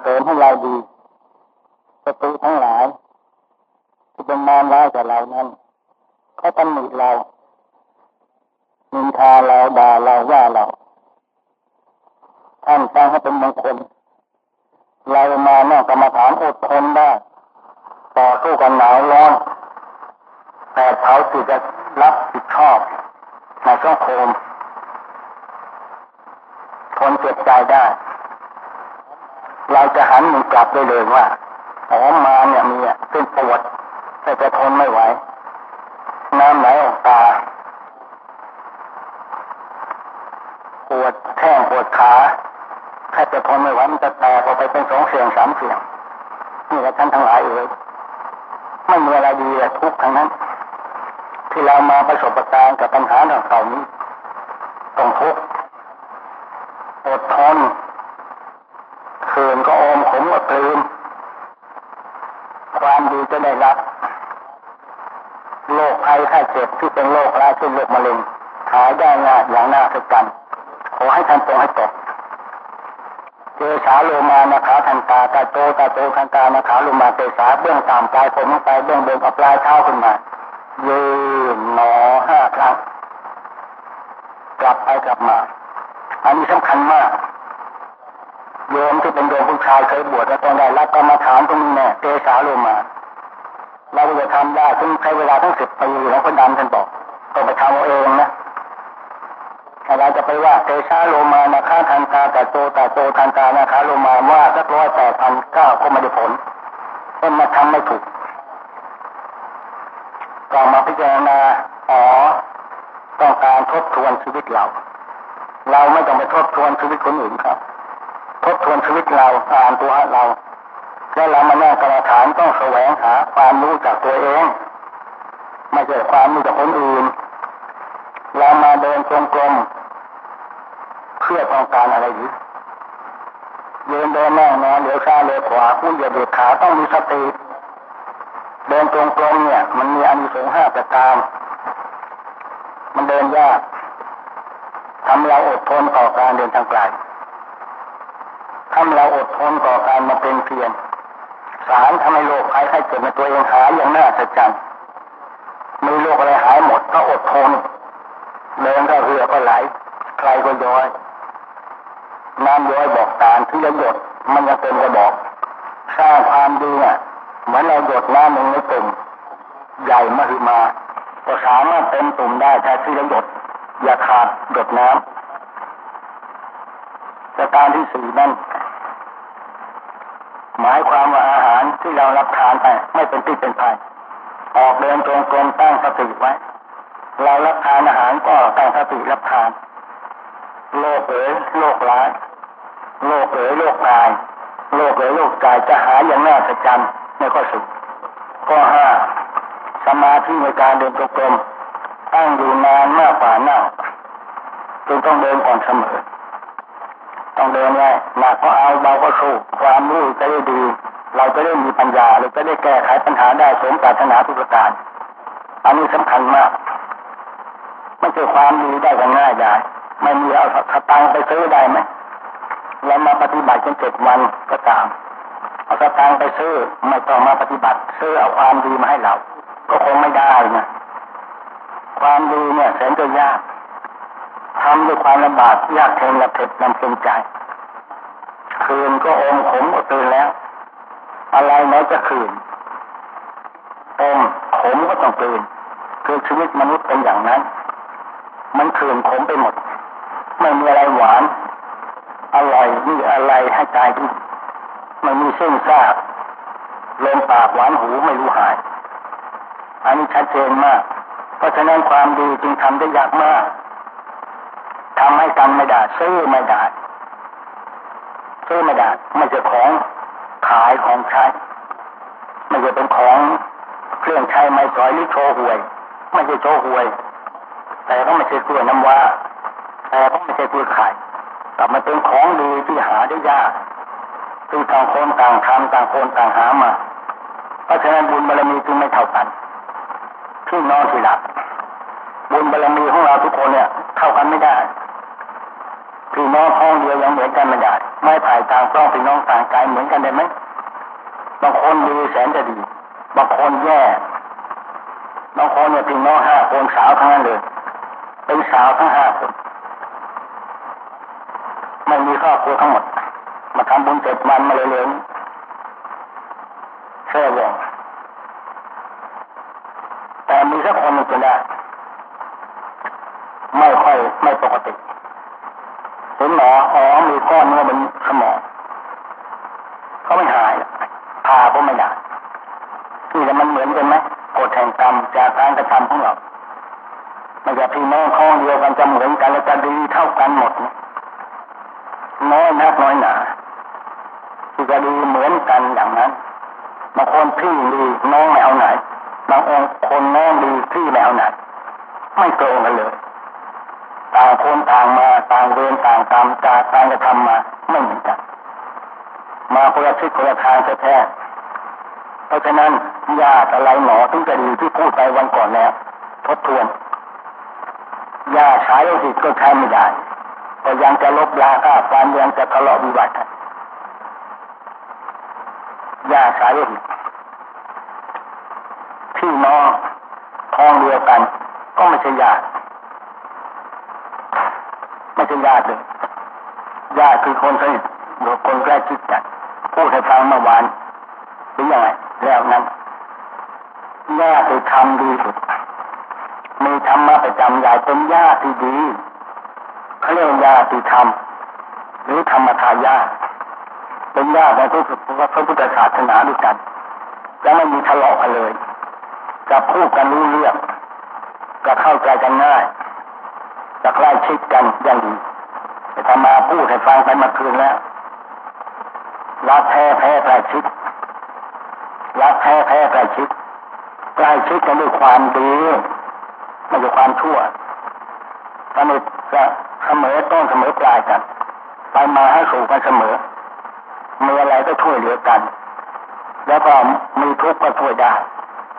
เสริมให้เราดีศัตรูทั้งหลายที่เป็นมารร้ายกับเรานั้นเขาตำหนิเรานินทาเราด่าเราว่าเราท่านฟังให้เป็นมงคลเรามานั่กรรมฐานอดทนได้ต่อสู้กันหนาวร้อนแต่เขาจิตจะรับผิดชอบในสังโคมทนเจ็บใจได้ เราจะหันมันกลับได้เลยว่าอ๋อมาเนี่ยมีเป็นปวดแต่จะทนไม่ไหว น้ำไหลออกตาปวดแข้งปวดขาแค่จะทนไม่ไหวมันจะแตกออกไปเป็นสองเสียงสามเสียงนี่แหละท่านทั้งหลายเอ่ยไม่มีอะไรดีเลยทุกทั้งนั้น ที่เรามาประสบการณ์กับปัญหาต่างๆนี้ต้องทุกข์อดทน คืนก็อมขมก็กลืนความดีจะได้รับโรคภัยไข้เจ็บที่เป็นโรคร้ายเช่นโรคมะเร็งหายได้ง่ายอย่างน่าสักันขอให้ท่านตรงให้ตกเจสาโลมานาขาทันตาตาโตตาโตทันตานาขาโลมาเตสาเบื้องต่ำปลายผมลงไปเบื้องบนกับปลายเท้าขึ้นมายืนหนอห้าครั้งกลับไปกลับมา อันนี้สำคัญมาก ที่เป็นโยมผู้ชายเคยบวชแล้วต้องได้รับกรรมฐานตรงนี้แน่เตสาโลมาเราจะทำได้ถึงใช้เวลาทั้งสิบปีแล้วคนดำท่านบอกต้องไปทำเอาเองนะเราจะไปว่าเตชาโลมานาคาทันตาแต่โตแต่โตทันตานาคาโลมาว่าสักร้อยแปดพันเก้าก็ไม่ได้ผลเพราะมาทำไม่ถูกก็มาพิจารณาอ๋อต้องการทบทวนชีวิตเรา เราไม่ต้องไปทบทวนชีวิตคนอื่นครับ ทบทวนชีวิตเราอ่านตัวเราแล้วเรามาแน่งกรรมฐานต้องแสวงหาความรู้จากตัวเอง ไม่ใช่ความรู้จากคนอื่น เรามาเดินจงกรมเพื่อต้องการอะไรหรือยืนเดินนั่งนอนเดี๋ยวซ้ายเดี๋ยวขวาผู้เหยียดเด็ดขาต้องมีสติเดินจงกรมเนี่ย มันมีอานิสงส์ห้าประการมันเดินยากทำเราอดทนต่อการเดินทางไกล ทำเราอดทนต่อการมาเป็นเพียรสารทำให้โรคภัยไข้เจ็บในตัวเองหายอย่างน่าสัจจันมีโรคอะไรหายหมดก็อดทนเดินก็เหือก็ไหลใครก็ย้อยน้ำย้อยบอกตาที่จะหยดมันยังเป็นกระบอกสร้างความดีเนี่ยเหมือนเราหยดน้ำลงในตุ่มใหญ่มหึมาก็สามารถเต็มตุ่มได้ถ้าที่จะหยดอย่าขาดหยดน้ำแต่การที่สี่นั้น หมายความว่าอาหารที่เรารับทานไป ไม่เป็นพิษเป็นภัยออกเดินตรงกรมตั้งสติไว้ เรารับทานอาหารก็ตั้งสติรับทานโรคเอ๋ยโรคร้ายโรคเอ๋ยโรคกายโรคเอ๋ยโรคกายจะหายอย่างน่าสัจจันในข้อสุดข้อห้าสมาธิในการเดินตรงกรมตั้งอยู่นานมากกว่านั่งจึงต้องเดินก่อนเสมอ ต้องเดินไว้หนักก็เอาเบาก็สู้ความรู้จะได้ดี เราจะได้มีปัญญาเราจะได้แก้ไขปัญหาได้สมปรารถนาทุกประการ อันนี้สำคัญมากไม่ใช่ความดีได้กันง่ายได้ไม่มีเอาสตังไปซื้อได้ไหมเรามาปฏิบัติจนเจ็ดวันก็ตามเอาสตังไปซื้อไม่ต้องมาปฏิบัติซื้อเอาความดีมาให้เรา ก็คงไม่ได้นะความดีเนี่ยแสนจะยาก ทำด้วยความลำบากยากเค็นและเผ็ดนำเค็นใจ คืนก็อมขมก็ตื่นแล้ว อะไรไหนจะคืนอมขมก็ต้องตื่นคือชีวิตมนุษย์เป็นอย่างนั้น มันคืนขมไปหมด ไม่มีอะไรหวานอร่อยมีอะไรให้ตายที่ไม่มีเส้นซากลมปากหวานหูไม่รู้หาย อันนี้ชัดเจนมาก เพราะฉะนั้นความดีจึงทำได้ยากมาก ทำให้กันไม่ได้ซื้อไม่ได้ซื้อไม่ได้ไม่ใช่ของขายของใช้ไม่ใช่เป็นของเครื่องใช้ไม้สอยหรือโชว์หวย ไม่ใช่โชว์หวย แต่ก็ไม่ใช่กล้วยน้ำว้าแต่ก็ไม่ใช่กล้วยไข่แต่มันเป็นของดีที่หาได้ยากคือต่างคนต่างทำต่างคนต่างหามา เพราะฉะนั้นบุญบารมีจึงไม่เท่ากันที่นอนที่หลับบุญบารมีของเราทุกคนเนี่ยเข้ากันไม่ได้ พี่น้องท้องเดียวยังเหมือนกันไม่ได้ไม่ถ่ายต่างต้องพี่น้องต่างกายเหมือนกันได้ไหมบางคนดีแสนจะดี บางคนแย่บางคนเนี่ยพี่น้องห้าคนสาวทั้งนั้นเลย เป็นสาวทั้งห้าคนไม่มีครอบครัวทั้งหมด มาทำบุญเจ็ดวันมาเลยเลยเชื่อเลยแต่มีสักคนหนึ่งจะได้ ไม่ค่อยไม่ปกติ เห็นหมออ๋อมีก้อนเนื้อบนสมองก็ไม่หายพาก็ไม่ได้นี่แต่มันเหมือนกันไหมกฎแห่งกรรมจากการกระทำของเรามันจะพี่น้องข้องเดียวกันจะเหมือนกันและจะดีเท่ากันหมดน้อยนักน้อยหนาที่จะดีเหมือนกันอย่างนั้นบางคนพี่ดีน้องไม่เอาไหนบางองค์คนน้องดีพี่ไม่เอาไหนไม่ตรงกันเลยต่างคนต่างม ต่างเวรต่างกรรมจากการกระทำมาไม่เหมือนกัน มาคนละทิศคนละทางแท้ๆเพราะฉะนั้นญาติอะไรหนอถึงจะดีที่พูดไปวันก่อนแล้วทบทวนญาติสายโลหิตก็ใช้ไม่ได้ก็ยังจะลบลาฆ่าฟันยังจะทะเลาะวิวาทญาติสายโลหิตพี่น้องท้องเดียวกัน ก็ไม่ใช่ญาติ ไม่ใช่ญาติเลยญาติคือคนสนิทหรือคนใกล้ชิดกันพูดให้ฟังเมื่อวานหรือยังไงแล้วนั้นญาติทำดีสุดมีธรรมะประจำยายเป็นญาติที่ดีเขาเรียกญาติธรรม หรือธรรมทายาเป็นญาติในทุกพระพุทธศาสนาด้วยกันยังไม่มีทะเลาะกันเลยจะพูดกันรู้เรื่องจะเข้าใจกันง่าย จะใกล้ชิดกันอย่างดีแต่ทำมาพูดให้ฟังไปมาคืนแล้วรักแท้แพ้ใกล้ชิดรักแท้แพ้ใกล้ชิดใกล้ชิดกันด้วยความดีไม่ใช่ความชั่วสนิทจะเสมอต้นเสมอปลายกัน ไปมาให้สู่กันเสมอมีอะไรก็ช่วยเหลือกัน แล้วก็มีทุกข์ก็ช่วยได้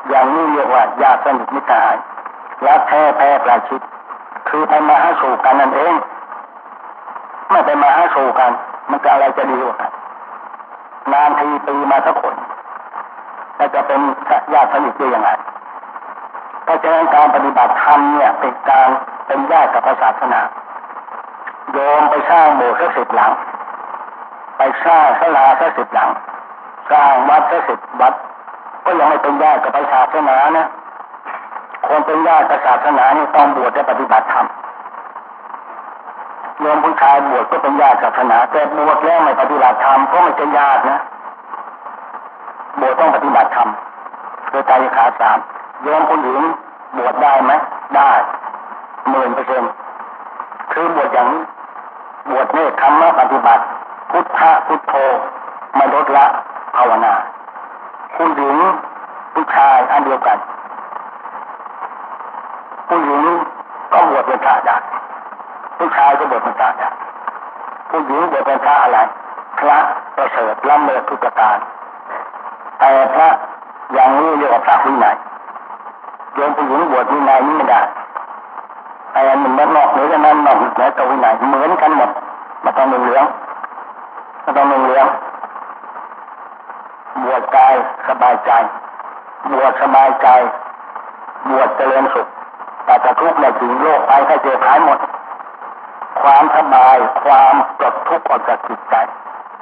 อย่างนี้เรียกว่าญาติสนิทมิตรหายรักแท้แพ้ปลายชิด คือไปมาให้สู่กันนั่นเองไม่ไปมาให้สู่กัน มันจะอะไรจะดีกว่ากันนานทีปีมาสักคนแล้วจะเป็นญาติสนิทได้ยังไงเพราะฉะนั้นการปฏิบัติธรรมเนี่ยเป็นการเป็นญาติกับศาสนา โยมไปสร้างโบสถ์สักสิบหลัง ไปสร้างศาลาสักสิบหลัง สร้างวัดสักสิบวัด ก็ยังไม่เป็นญาติกับศาสนานะ คนเป็นญาติศาสนานี่ต้องบวชและปฏิบัติธรรมโยมผู้ชายบวชก็เป็นญาติศาสนาแต่บวชแล้วไม่ปฏิบัติธรรมก็ไม่ใช่ญาตินะบวชต้องปฏิบัติธรรมโดยใจขาสามโยมผู้หญิงบวชได้ไหมได้หมื่นเปอร์เซ็นคือบวชอย่างบวชเนี่ยธรรมะปฏิบัติ พุทธะพุทโธไม่ลดละภาวนา ผู้หญิงผู้ชายอันเดียวกัน ผู้หญิงก็บวชเป็นพระได้ผู้ชายก็บวชเป็นพระได้ผู้หญิงบวชเป็นพระอะไร พระประเสริฐล้ำเลิศทุกประการแต่พระอย่างนี้เรียกว่าพระวินัยโยมผู้หญิงบวชวินัยนี่ไม่ได้แต่หนึ่งนอกเหนือจากนั้นนอกเหนือจากวินัยเหมือนกันหมดมาต้องเหลืองมาต้องเหลืองบวชกายสบายใจบวชสบายใจ บวชเจริญสุข แต่จะ ทุกข์ในถึงโลกไปแค่เจอหายหมด ความสบายความปลดทุกข์ออกจากจิตใจ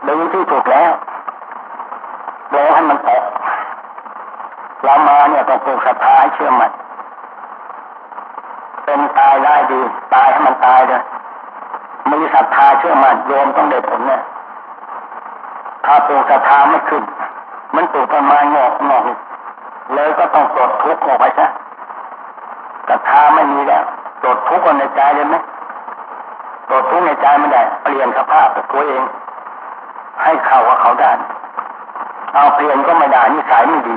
ดีที่สุดแล้วรอให้มันตกเรามาเนี่ยต้องปลูกศรัทธาเชื่อมันเป็นตายได้ดี ตายให้มันตายเลยมีศรัทธาเชื่อมันโยมต้องได้ผลเนี่ยถ้าปลูกศรัทธาไม่ขึ้น มันปลูกต้นไม้งอกงอกเลยก็ต้องปลดทุกข์ออกไปซะาไม่มีแล้วปลดทุกข์ในใจเลยไหมปลดทุกข์ในใจไม่ได้เปลี่ยนสภาพตัวเอง ให้เข้ากับเขาได้เอาเปลี่ยนก็ไม่ได้นิสัยไม่ดี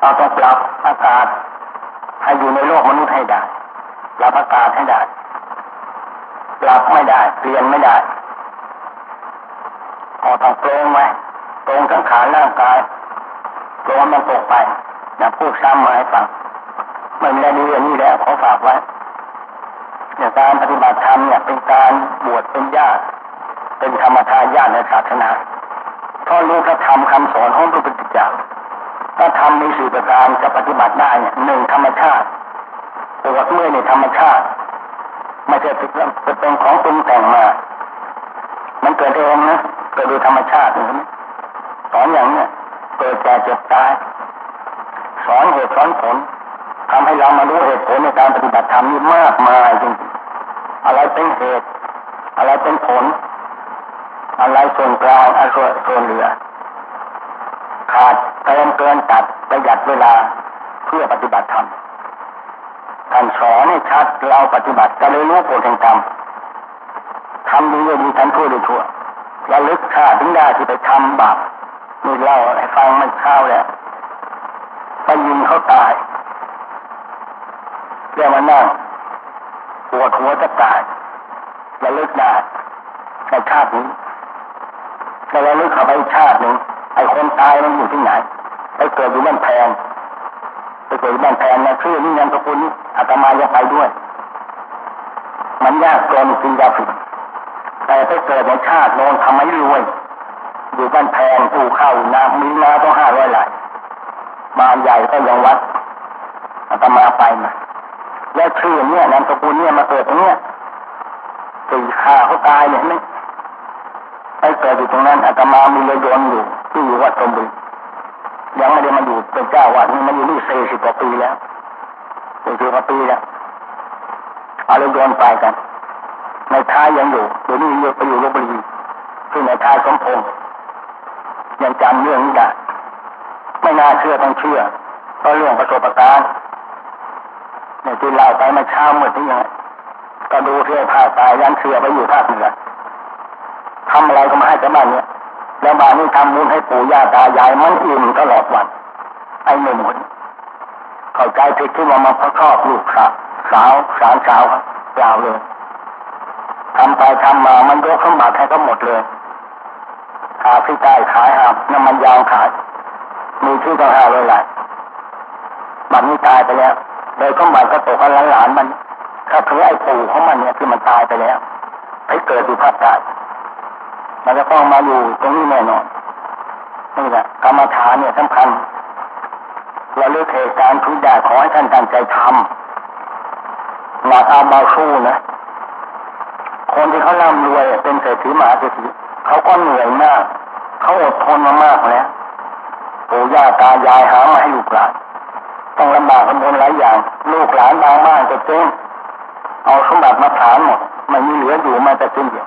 เราต้องปรับอากาศ ให้อยู่ในโลกมนุษย์ให้ได้ปรับอากาศให้ได้ปรับไม่ได้ เปลี่ยนไม่ได้ก็ต้องตรงไว้ตรงทั้งขาร่างกายตรงมันตกไปอย่าพูดซ้ำมาให้ฟัง มันได้ดีอย่างนี้แล้วขอฝากไว้เนี่ยการปฏิบัติธรรมเนี่ยเป็นการบวชเป็นญาติ เป็นธรรมทายาทในศาสนาเพราะรู้พระธรรมคำสอนของพระพุทธเจ้าถ้าทำมีสี่ประการจะปฏิบัติได้เนี่ยหนึ่งธรรมชาติปวดเมื่อยในธรรมชาติไม่ใช่เป็นของปรุงแต่งมา มันเกิดเองนะเกิดโดยธรรมชาตินะสอนอย่างเนี้ยเกิดแก่เจ็บตายสอนเหตุสอนผล ทำให้เรามารู้เหตุผลในการปฏิบัติธรรมนี่มากมายจริงๆอะไรเป็นเหตุ อะไรเป็นผล อะไรส่วนกลางอะไรส่วนเหลือ ขาดเติมเกินตัดประหยัดเวลาเพื่อปฏิบัติธรรมท่านสอนให้ชัดเราปฏิบัติจะเลยรู้ผลแห่งกรรมทำดีดีทำชั่วดีชั่วระลึกชาติถึงได้ที่ไปทำบาปนี่เล่าให้ฟังมันเช้าแล้วไปยิงเขาตาย เรียกว่านั่งปวดหัวจะตายระลึกได้ในชาตินี้แต่ระลึกเข้าไปชาติหนึ่งไอ้คนตายมันอยู่ที่ไหนไปเกิดอยู่บ้านแพงไปเกิดอยู่บ้านแพงนะชื่อนี่นามสกุลนี้อาตมาจะไปด้วย มันยากจนจริงยาผิดแต่ไปเกิดในชาติโน้นทำไมรวยอยู่บ้านแพงปูเข้าน้ำมีน้าต้องห้าร้อยไหลบ้านใหญ่ก็ยังวัดอาตมาไปมา แล้วชื่อเนี่ยนามสกุลเนี่ยมาเกิดตรงเนี้ยสี่ข่าเขาตายเนี่ยไม่ไปเกิดอยู่ตรงนั้นอาตมามีเรือยนต์อยู่ที่อยู่วัดสมบูยังไม่ได้มาอยู่เป็นเจ้าวัดนี่มาอยู่นี่สี่สิบกว่าปีแล้วสี่สิบกว่าปีแล้วเอาเรือยนต์ไปกัน ในท้ายยังอยู่เดี๋ยวนี้ไปอยู่ลบบุรีคือในท้ายสมพงษ์ยังจำเรื่องนี้ได้ไม่น่าเชื่อต้องเชื่อเพราะเรื่องประสบการณ์ เนี่ยที่เล่าไปมาเช้าเมื่อที่ยังก็ดูเที่ยวภาคใต้ยันเสือไปอยู่ภาคเหนือทำอะไรก็มาให้ชาวบ้านเนี่ยแล้วบ้านนี้ทำบุญให้ปู่ย่าตายายมันอิ่มตลอดวันไอ้หนุ่มคนเข้าใจผิดที่ว่ามาพระชอบลูกสาวสาวสาวสาวครับเปล่าเลยทำไปทำมามันยกสมบัติให้ก็หมดเลยหาที่ใต้ขายหาน้ำมันยางขายมีที่ต้องหาเลยแหละบัดนี้ตายไปแล้ว โดยสมบัติก็ตกกันหลานๆมันถ้าถือไอ้ปู่ของมันเนี่ยที่มันตายไปแล้วให้เกิดอยู่ภาคใต้มันจะต้องมาอยู่ตรงนี้แน่นอนนี่แหละกรรมฐานเนี่ยสำคัญเราเลือกเหตุการณ์ทุกอย่างขอให้ท่านตั้งใจทำหนักอาบาสู้นะคนที่เขาร่ำรวยเป็นเศรษฐีมหาเศรษฐีเขาก็เหนื่อยมาก เขาอดทนมามากแล้วปู่ย่าตายายหามาให้ลูกหลาน ต้องลำบากกันบนหลายอย่าง ลูกหลานบางบ้านจะเจ๊งเอาสมบัติมาถานหมดไม่มีเหลืออยู่มาแต่สิ้นเดียว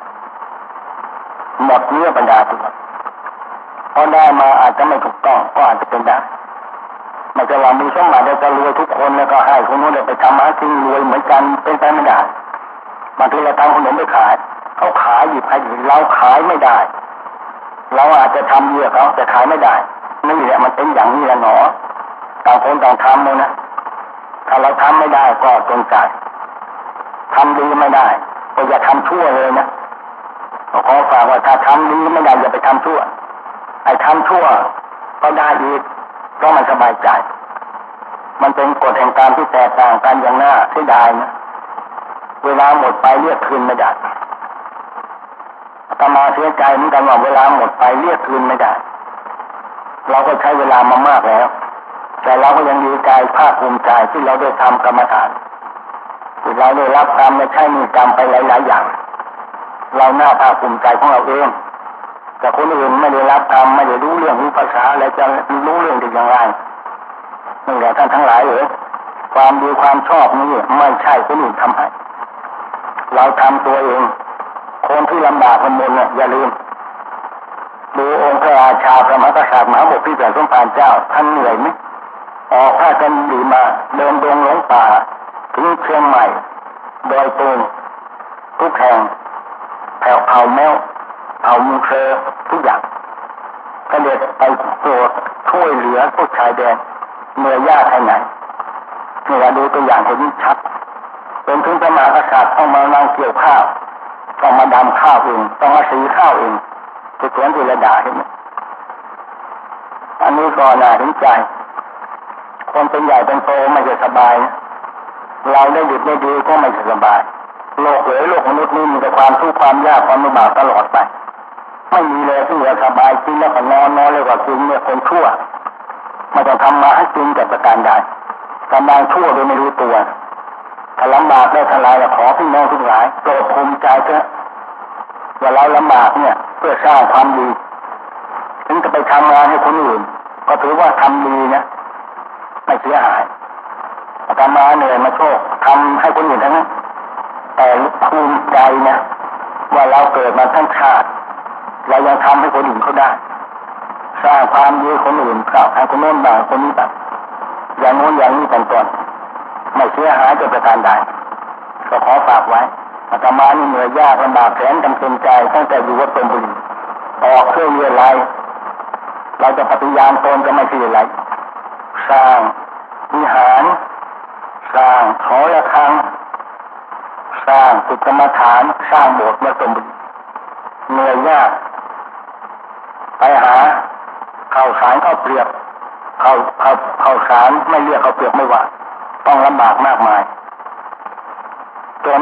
หมดเนื้อบรรดาตัวพอได้มาอาจจะไม่ถูกต้องก็อาจจะเป็นได้ไม่ใช่ว่ามีสมบัติจะรวยทุกคนแล้วก็ให้คนนู้นไปทำมาจริงรวยเหมือนกันเป็นไปไม่ได้บางทีเราทำขนมไปขายเขาขายหยิบให้หยิบเราขายไม่ได้ เราอาจจะทำเยอะเขาแต่ขายไม่ได้นี่แหละมันเป็นอย่างนี้แหละหนอ ต่างคนต่างทำเลยนะ ถ้าเราทำไม่ได้ก็จงใจทำดีไม่ได้ ก็อย่าทำชั่วเลยนะขอฝากว่าถ้าทำดีไม่ได้อย่าไปทำชั่ว ไอ้ทำชั่วก็ได้อีกก็มันสบายใจ มันเป็นกฎแห่งการที่แตกต่างกันอย่างหน่าเสียดายนะเวลาหมดไปเรียกคืนไม่ได้ตมาเสียใจเหมือนกันว่าเวลาหมดไปเรียกคืนไม่ได้ เราก็ใช้เวลามามากแล้ว แต่เราก็ยังดีใจภาคภูมิใจที่เราได้ทำกรรมฐานที่เราได้รับกรรมและใช้มีกรรมไปหลาย ๆ อย่าง เราหน้าภาคภูมิใจของเราเองแต่คนอื่นไม่ได้รับกรรมไม่ได้รู้เรื่องรู้ภาษาอะไรจะรู้เรื่องได้อย่างไรนี่แหละท่านทั้งหลายเอ๋ยความดีความชอบนี่ไม่ใช่คนอื่นทำให้เราทำตัวเอง คนที่ลำบากคนบนเนี่ยอย่าลืมดูองค์พระราชาพระมหากษัตริย์มหาบพิตรสมภารเจ้าท่านเหนื่อยไหม ออกผ้ากันดีมา เดินดงหลงป่า ถึงเชียงใหม่ ดอยตูงทุกแห่งแผ่วเผาแมวเผามุงเซอทุกอย่างกระเด็ดไปโปรดช่วยเหลือพวกชายแดนเมื่อยากแค่ไหนนี่เราดูตัวอย่างเห็นชัดเป็นถึงพระมหากษัตริย์ต้องมานั่งเกี่ยวข้าวต้องมาดำข้าวเองต้องมาสีข้าวเองจะสวนที่ระดาเห็นไหมอันนี้ก็น่าเห็นใจ คนเป็นใหญ่เป็นโตไม่จะสบาย เราได้หยุดได้ดีก็ไม่สบาย โลกเอ๋ยโลกมนุษย์นี่มีแต่ความทุกข์ความยากความลำบากตลอดไป ไม่มีเลยที่เหลือสบายกินแล้วก็นอนนอนเลยกว่ากินเนี่ยคนชั่วม่ต้องทำมาให้กินกับประการใดกำลังชั่วโดยไม่รู้ตัวถ้าลำบากได้ทลายขอพี่น้องทุกหลายโปรดภูมิใจเถอะว่าเราลำบากเนี่ย เพื่อสร้างความดี ถึงจะไปทำงานให้คนอื่น ก็ถือว่าทำดีนะ ไม่เสียหายอาตมาเหนื่อยมาโชคทำให้คนอื่นทั้งนั้นแต่ภูมิใจนะว่าเราเกิดมาทั้งชาติเรายังทำให้คนอื่นเขาได้ สร้างความดีคนอื่นเขาให้คนโน้นบ้างคนนี้บ้างอย่างโน้นอย่างนี้เป็นต้นไม่เสียหายจะประการใดก็ขอฝากไว้อาตมานี่เหนื่อยยากลำบากแสนจำเป็นใจตั้งแต่อยู่วัดตนบุรีออกเครื่องเรียนไรเราจะปฏิญาณตนจะไม่เสียอไร สร้างวิหาร สร้างหอระฆัง สร้างสุกรรมฐาน สร้างโบสถ์วัดตนบุรีเหนื่อยยาก ไปหาข้าวสารข้าวเปลือกข้าวข้าวข้าวสารไม่เรียกข้าวเปลือกไม่ว่าต้องลำบากมากมายจน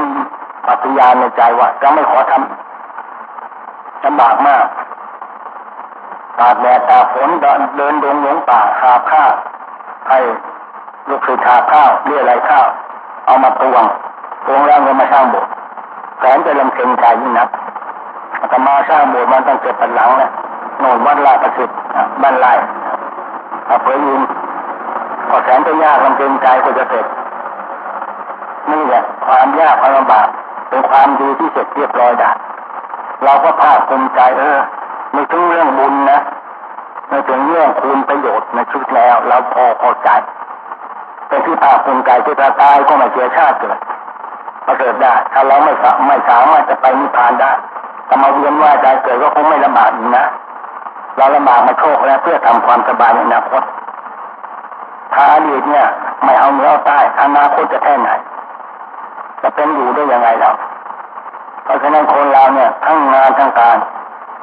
ปฏิญาณในใจว่าจะไม่ขอทำลำบากมากตากแดดตากฝนเดินเดินดงหลงป่าหาข้า ให้ลูกศิษย์หาข้าวเรียอะไรข้าว เอามาตวงตวงแล้วเงินมาสร้างโบสถ์แสนจะลำเค็ญใจยิ่งนักอาตมาสร้างโบสถ์มันตั้งเจ็ดปันหลังนะโน่นวัดลาประสิทธิ์บ้านไร่อำเภอยินก็แสนจะยากลำเค็ญใจก็จะเสร็จนี่แหละความยากความลำบากเป็นความดีที่เสร็จเรียบร้อยได้เราก็ภาคภูมิใจเออไม่ถึงเรื่องบุญนะ ไม่ถึงเรื่องคุณประโยชน์ในชีวิตแล้วเราพอพอใจเป็นที่ภาคภูมิใจที่ตายก็ไม่เสียชาติเกิดประเกิดได้ ถ้าเราไม่สามไม่สามารถจะไปนิพพานได้แต่มาเวียนว่าใจเกิดก็คงไม่ลำบากอีกนะเราลำบากมาโชคแล้วเพื่อทำความสบายในอนาคตถ้าอดีตเนี่ย ไม่เอาเหนือเอาใต้อนาคตจะแค่ไหนจะเป็นอยู่ได้ยังไงเราเพราะฉะนั้นคนเราเนี่ยทั้งงานทั้งการ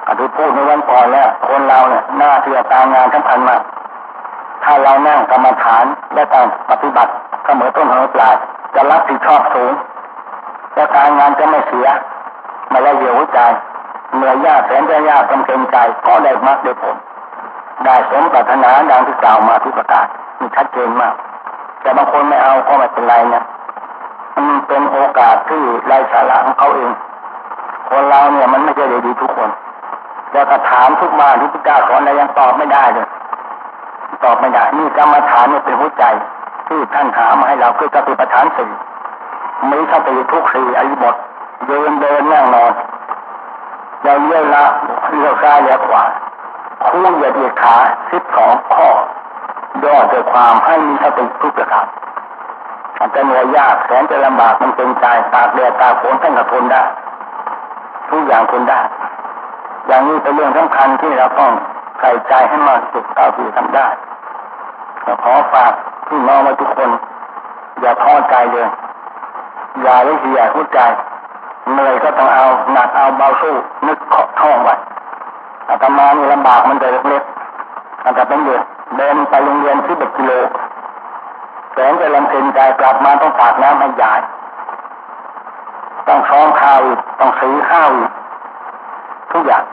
อธิพูดในวันก่อนแล้วคนเราเนี่ยหน้าที่จะตามงานสำคัญมากถ้าเรานั่งกรรมฐานและการปฏิบัติเสมอต้นเสมอปลายจะรับผิดชอบสูง และการงานจะไม่เสียไม่ละเหี่ยวหัวใจเหนื่อยยากแสนจะยากจำเป็นใจก็ได้มากได้ผลได้สมปรารถนาดังที่กล่าวมาทุกประการมีชัดเจนมาก แต่บางคนไม่เอาก็ไม่เป็นไรนะมันเป็นโอกาสที่ไร้สาระของเขาเอง คนเราเนี่ยมันไม่ใช่ดีทุกคน แล้วก็ถามทุกมาที่พระเจ้าสอนอะไรยังตอบไม่ได้เลยตอบไม่ได้นี่กรรมฐานเนี่ยเป็นหัวใจ ที่ท่านหามาให้เราคือสติปัฏฐานสี่มีสติทุกสี่อริบทเดินเดินนั่งนอนเราเลี้ยวละเลี้ยวซ้ายเลี้ยวขวาคู่เหยียดเหยียดขาสิบสองข้อย่อด้วยความให้มีสติทุกประการอาจจะเหนื่อยยากแสนจะลำบากมันเป็นใจตากแดดตากฝนท่านก็ทนได้ ทุกอย่างทนได้ อย่างนี้เป็นเรื่องสำคัญที่เราต้องใส่ใจให้มากสุดเท่าที่ทำได้ขอฝากพี่น้องมาทุกคน อย่าท้อใจเลย อย่าได้เสียหัวใจเหนื่อยก็ต้องเอาหนักเอาเบาสู้นึกเคาะท่องไว้อาตมานี่ลำบากมันจะเล็กๆอาจจะเป็นเดือดเดินไปโรงเรียนที่เบ็ดกิโลแสนจะลำเค็ญใจกลับมาต้องตากน้ำให้ยาย ต้องซ้อมข้าวต้องสีข้าวทุกอย่าง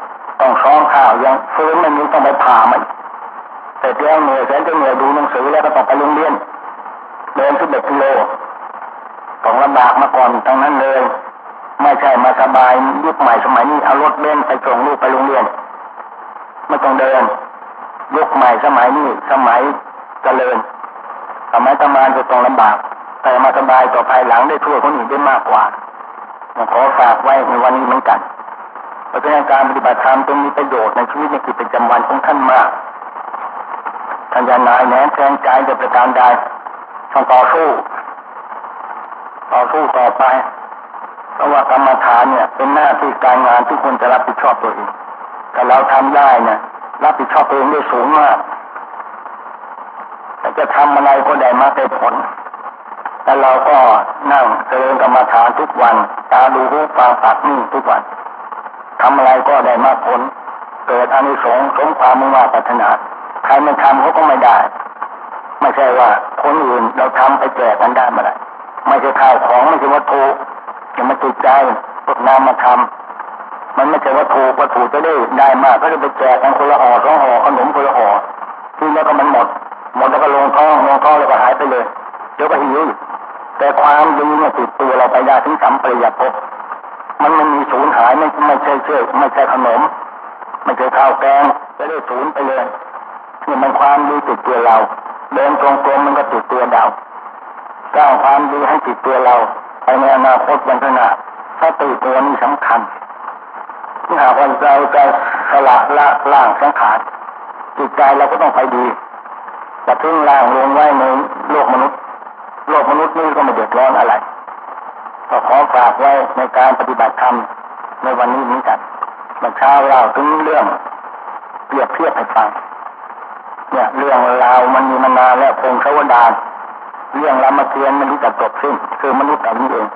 ต้องซ้อมข้าวยังฟื้นไม่มีต้องไปผ่ามันเสร็จแล้วเหนื่อยแสนจะเหนื่อยดูหนังสือแล้วก็ต้องไปโรงเรียนเดินที่เบ็ดกิโลต้องลำบากมาก่อนทั้งนั้นเลย ไม่ใช่มาสบายยุคใหม่สมัยนี้เอารถเบนไปส่งลูกไปโรงเรียนไม่ต้องเดินยุคใหม่สมัยนี้สมัยเจริญสมัยตำมานจะต้องลำบาก แต่มาสบายต่อภายหลังได้ทั่วคนอื่นได้มากกว่าขอฝากไว้ในวันนี้เหมือนกัน เพราะฉะนั้นการปฏิบัติธรรมจะมีประโยชน์ในชีวิตในกิจประจำวันของท่านมากท่านจะนายแน่แทงใจจะประการใดต้องต่อสู้ ต่อสู้ต่อไป เพราะว่ากรรมฐานเนี่ย เป็นหน้าที่การงานทุกคนจะรับผิดชอบตัวเองแต่เราทำได้เนี่ยรับผิดชอบตัวเองได้สูงมากแต่จะทำอะไรก็ได้มาได้ผลแต่เราก็นั่งเจริญกรรมฐานทุกวัน ตาดูหูฟังปากนิ่งทุกวัน ทำอะไรก็ได้มากผล เกิดอานิสงส์สมความมุ่งมั่นปรารถนา ใครไม่ทำเขาก็ไม่ได้ ไม่ใช่ว่าคนอื่นเราทำไปแจกกันได้มาได้ไม่ใช่ข้าวของไม่ใช่วัตถุอย่ามาติดใจพวกนามมาทำมันไม่ใช่ว่าถูกว่าถูกจะได้ได้มากก็จะไปแจกกันคนละห่อสองห่อขนมคนละห่อที่แล้วก็มันหมด หมดแล้วก็ลงท้องลงท้องแล้วก็หายไปเลยเดี๋ยวก็หิวแต่ความดีเนี่ยติดตัวเราไปได้ถึงสัมปริยภพ มันมันมีสูญหายไม่ไม่ใช่เชื่อไม่ใช่ขนม ไม่ใช่ข้าวแกงจะได้สูญไปเลยนี่มันความดีติดตัวเรา เดินตรงๆมันก็ติดตัวเราสร้างความดีให้ติดตัวเราไปในอนาคตวันข้างหน้าสติตัวนี้สำคัญที่หากว่าเราจะสละละล่างสังขารจิตใจเราก็ต้องไปดีจะทิ้งล่างลงไว้ในโลกมนุษย์ โลกมนุษย์นี่ก็ไม่เดือดร้อนอะไร ก็ขอฝากไว้ในการปฏิบัติธรรมในวันนี้นี้กันเมื่อเช้าเราถึงเรื่องเปรียบเทียบให้ฟัง เนี่ย เรื่องราวมันมีมานานแล้วพงศาวดารเรื่องรามเกียรติมันรู้จักจบสิ้นคือมนุษย์แต่นี้เอง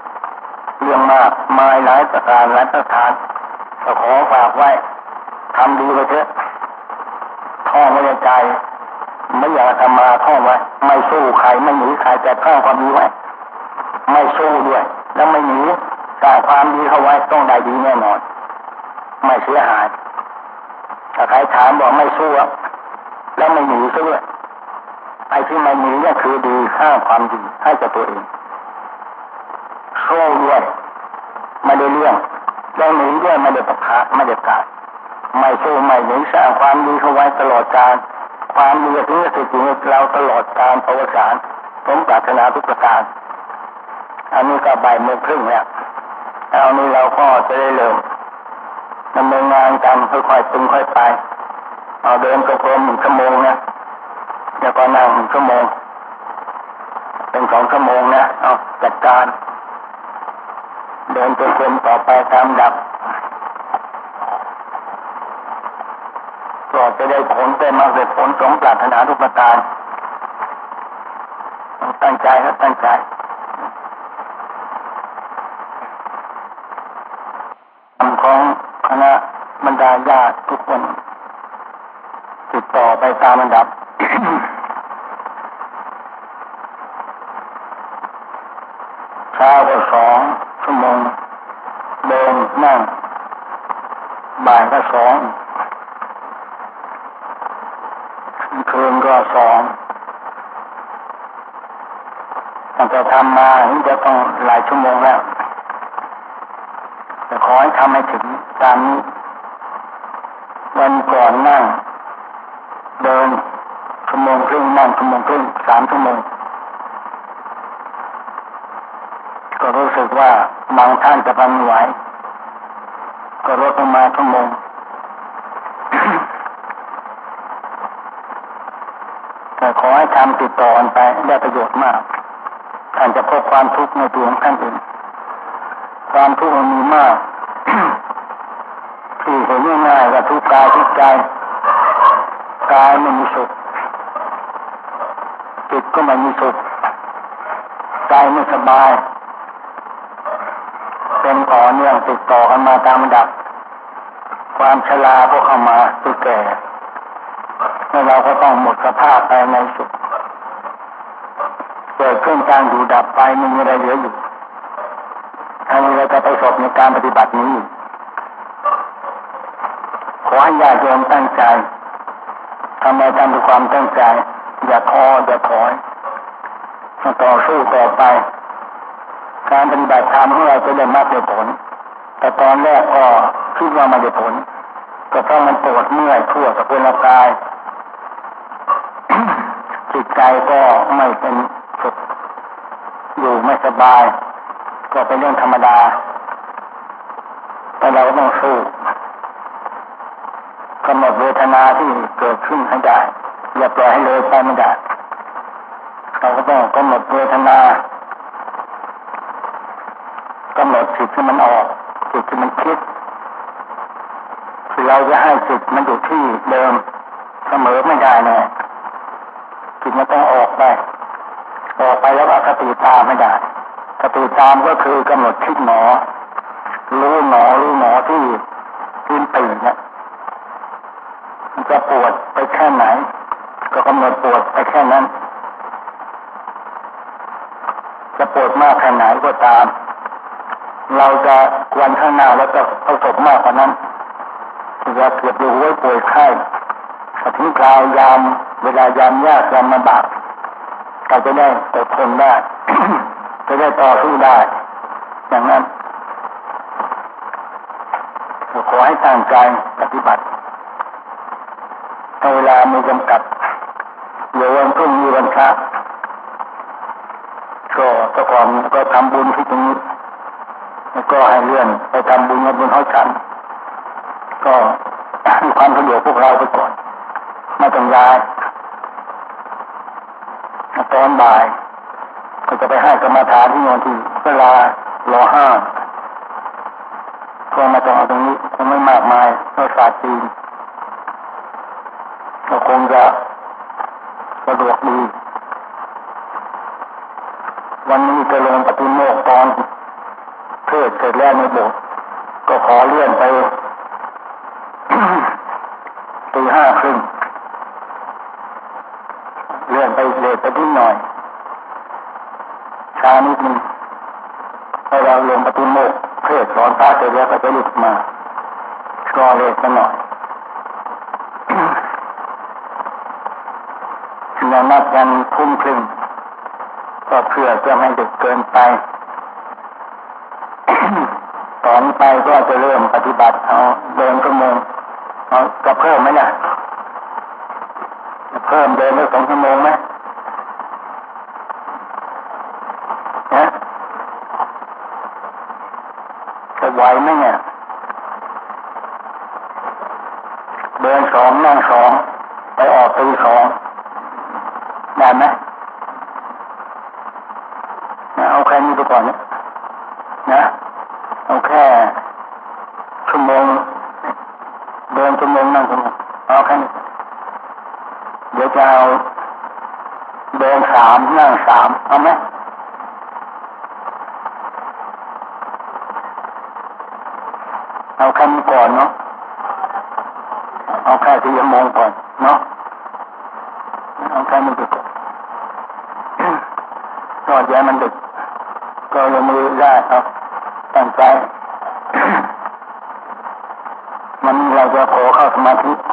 เรื่องมากมายหลายประการหลายสถานก็ขอฝากไว้ทำดีไปเถอะท่องไว้ในใจไม่อยากทำมาท่องไว้ ไม่สู้ใครไม่หนีใครแต่ท่องความดีไว้ ไม่สู้ด้วย แล้วไม่หนีสร้างความดีเข้าไว้ต้องได้ดีแน่นอน ไม่เสียหาย ถ้าใครถามบอกไม่สู้แล้วไม่หนีซะด้วยไอ้ที่ไม่หนีเนี่ยคือดีข้างความดีให้กับตัวเองสู้ด้วยไม่ได้เรื่องแล้วหนีด้วยไม่ได้ประพะไม่ได้กาดไม่สู้ไม่หนีสร้างความดีเข้าไว้ตลอดการความดีถึงจะติดอยู่ในเราตลอดการประวัติศาสตร์ผมปรารถนาทุกประการ อันนี้ก็บ่ายโมงครึ่งแล้วเอานี้เราก็จะได้เริ่มดำเนินงานกันค่อยๆตึงค่อยไป เอาเดินกระโปรงหนึ่งชั่วโมงนะแล้วก็นั่งหนึ่งชั่วโมง เป็นสองชั่วโมงนะเอาจัดการ เดินตัวกลมต่อไปตามดับก็จะได้ผลได้มากได้ผลสมปรารถนาทุกประการตั้งใจครับตั้งใจคำของคณะบรรดา ญาติทุกคน ติดต่อไปตามอันดับ เช้าก็สองชั่วโมงเดินนั่ง บ่ายก็สองคืนก็สองตั้งแต่ทำมานี่จะต้องหลายชั่วโมงแล้ว แต่ขอให้ทำให้ถึงตามนี้ อนนั่ง เดินชั่วโมงครึ่งนั่งชั่วโมงครึ่งสามชั่วโมงก็รู้สึกว่าบางท่านจะปันไหว ก็ลดลงมาชั่วโมงแต่ขอให้ทำติดต่อกันไปได้ประโยชน์มาก ท่านจะพบความทุกข์ในตัวของท่านเองความทุกข์มันมีมาก ที่เห็นง่ายๆว่าทุกกายทุกใจกายไม่มีสุขจิตก็ไม่มีสุขใจไม่สบาย เป็นต่อเนื่องติดต่อกันมาตามระดับ ความชราก็เข้ามาคือแก่แล้วเราก็ต้องหมดสภาพไปในสุขเกิดขึ้นการอยู่ดับไปไม่มีอะไรเหลืออยู่ทางนี้เราจะไปสอบในการปฏิบัตินี้ อให้ญาติโยมตั้งใจทำอะไรทำด้วยความตั้งใจ อย่าท้ออย่าถอยต้องต่อสู้ต่อไป การปฏิบัติธรรมของเราจะได้มากได้ผล แต่ตอนแรกก็คิดว่าไม่ได้ผลก็เพราะมันปวดเมื่อยทั่วสกุลกายจิตใจก็ไม่เป็นสุขอยู่ไม่สบาย ก็เป็นเรื่องธรรมดาแต่เราก็ต้องสู้ กำหนดเวทนาที่เกิดขึ้นให้ได้ อย่าปล่อยให้เลยไปไม่ได้เราก็ต้องกำหนดเวทนากำหนดจิตที่มันออกจิตที่มันคิดคือเราจะให้จิตมันอยู่ที่เดิมเสมอไม่ได้แน่จิตมันต้องออกไป ออกไปแล้วก็สติตามไม่ได้สติตามก็คือกำหนดคิดหนอ รู้หนอรู้หนอที่ที่ปีเนี่ยมันจะปวดไปแค่ไหน ก็กำหนดปวดไปแค่ นั้น จะปวดมากแค่ไหนก็ตาม เราจะวันข้างหน้าแล้วก็ประสบมากกว่านั้นที่จะเกิดดูไว้ป่วยไข้ถึงคราวยาม เวลายามยากยามลำบากเราจะได้อดทนได้จะได้ต่อสู้ได้ อย่างนั้นขอให้ตั้งใจปฏิบัติเวลามีจำกัด ววันพรุ่งนี้วันพระก็แต่ก่อนก็ทำบุญที่ตรงนี้แล้วก็ให้เลื่อนไปทำบุญกับบุญเขาฉัน ก็มีความสะดวกพวกเราไปก่อนไม่ต้องย้ายตอนบ่าย ก็จะไปให้กรรมฐานที่นอนที่เวลารอห้าก็มาต้องตรงนี้คงไม่มากมายเพราะศาสตร์จีนก็คงจะสะ ดี วันนี้จะลงปฏิโมกตอนเทศเสร็จแล้วในโบสถ์ก็ขอเลื่อนไปตีห้าครึ่งเลื่อนไปเลทไปนิดหน่อย ช้านิดนึงให้เราลงปฏิโมกเทศสอนพระเสร็จแล้วก็จะลุกมาก็เลทมาหน่อย เรานัดกันทุ่มครึ่งก็เพื่อจะไม่ดึกเกินไปตอนไปก็จะเริ่มปฏิบัติเอาเดินชั่วโมงเอาจะเพิ่มไหมนะจะเพิ่มเดินได้สองชั่วโมงไหมนะจะไหวไหมเนี่ยเดินสองนั่งสองไปออกตีสองได้ไหมนะเอาแค่นี้ไปก่อนเนี่ยนะ เอาแค่ชั่วโมงเดินชั่วโมงนั่งชั่วโมงเอาแค่นี้เดี๋ยวจะเอาเดินสามนั่งสามเอาไหมเอาแค่นี้ก่อนเนาะเอาแค่ที่ชั่วโมงก่อนเนาะเอาแค่นี้ก่อนก็อย่ามันดึกก็ลงมือได้ครับตั้งใจ มันเราจะขอเข้า สมาธิ